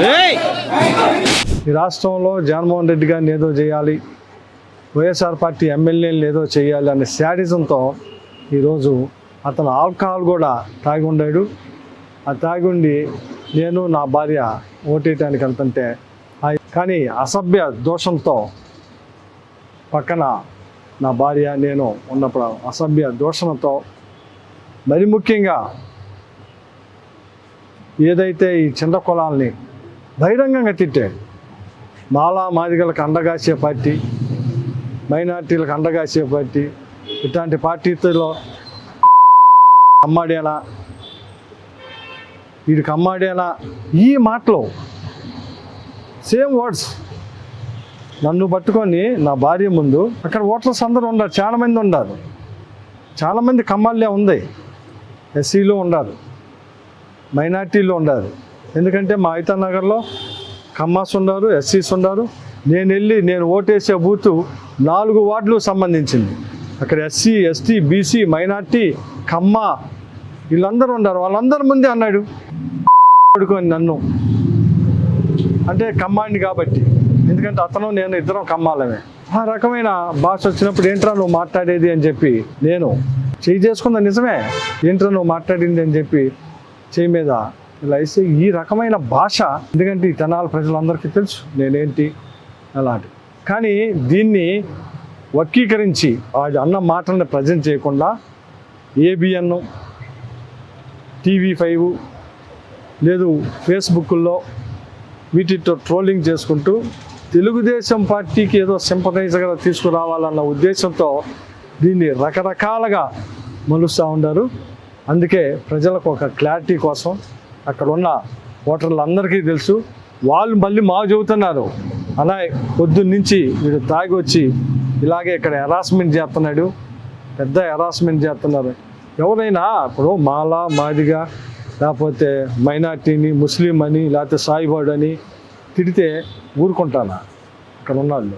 ఈ రాష్ట్రంలో జగన్మోహన్ రెడ్డి గారిని ఏదో చేయాలి వైఎస్ఆర్ పార్టీ ఎమ్మెల్యేలు ఏదో చేయాలి అనే శాడిజంతో ఈరోజు అతను ఆల్కహాల్ కూడా తాగి ఉండాడు. ఆ తాగి ఉండి నేను నా భార్య ఓటేయటానికి వెళ్తుంటే కానీ అసభ్య దోషంతో పక్కన నా భార్య నేను ఉన్నప్పుడు అసభ్య దోషణతో మరి ముఖ్యంగా ఏదైతే ఈ చిన్న కులాల్ని బహిరంగంగా తిట్టాడు మాలా మాదిగలకు అండగాసే పార్టీ మైనార్టీలకు అండగాసే పార్టీ ఇట్లాంటి పార్టీలో అమ్మాడేనా వీడికి అమ్మాడేనా ఈ మాటలు సేమ్ వర్డ్స్ నన్ను పట్టుకొని నా భార్య ముందు అక్కడ ఓటర్స్ అందరూ ఉన్నారు చాలామంది ఉన్నారు. చాలామంది కమ్మాళ్ళే ఉంది. ఎస్సీలో ఉన్నారు. మైనార్టీలో ఉన్నారు. ఎందుకంటే మా అయితా నగర్లో కమ్మాస్ ఉన్నారు ఎస్సీస్ ఉన్నారు. నేను వెళ్ళి నేను ఓటేసే బూతు నాలుగు వార్డులు సంబంధించింది. అక్కడ SC ST BC minority Kamma వీళ్ళందరూ ఉన్నారు. వాళ్ళందరి ముందే అన్నాడు. పడుకొని నన్ను. అంటే కమ్మాండి కాబట్టి. ఎందుకంటే అతను నేను ఇద్దరం కమ్మాలమే ఆ రకమైన భాష వచ్చినప్పుడు ఏంట్రా నువ్వు మాట్లాడేది అని చెప్పి నేను. చేయి చేసుకుందా నిజమే? ఏంట్రా నువ్వు మాట్లాడింది అని చెప్పి చేయి మీద ఇలా వేసి ఈ రకమైన భాష ఎందుకంటే ఈ తెనాల ప్రజలందరికీ తెలుసు నేనేంటి అలాంటి. కానీ దీన్ని వక్రీకరించి వాడి అన్న మాటలను ప్రజెంట్ చేయకుండా ఏబిఎన్ టీవీ ఫైవ్ లేదు ఫేస్బుక్లో వీటితో ట్రోలింగ్ చేసుకుంటూ తెలుగుదేశం పార్టీకి ఏదో సింపథైజర్గా తీసుకురావాలన్న ఉద్దేశంతో దీన్ని రకరకాలుగా మలుస్తూ ఉన్నారు. అందుకే ప్రజలకు ఒక క్లారిటీ కోసం అక్కడ ఉన్న ఓటర్లందరికీ తెలుసు. వాళ్ళు మళ్ళీ మాకు చెబుతున్నారు. అలా పొద్దున్నుంచి వీడు తాగి వచ్చి ఇలాగే ఇక్కడ హెరాస్మెంట్ చేస్తున్నాడు. పెద్ద హెరాస్మెంట్ చేస్తున్నారు. ఎవరైనా ఇప్పుడు మాలా మాదిగా లేకపోతే మైనార్టీని ముస్లిం అని లేకపోతే సాయిబాడు అని తిడితే ఊరుకుంటానా ఇక్కడ ఉన్నాళ్ళు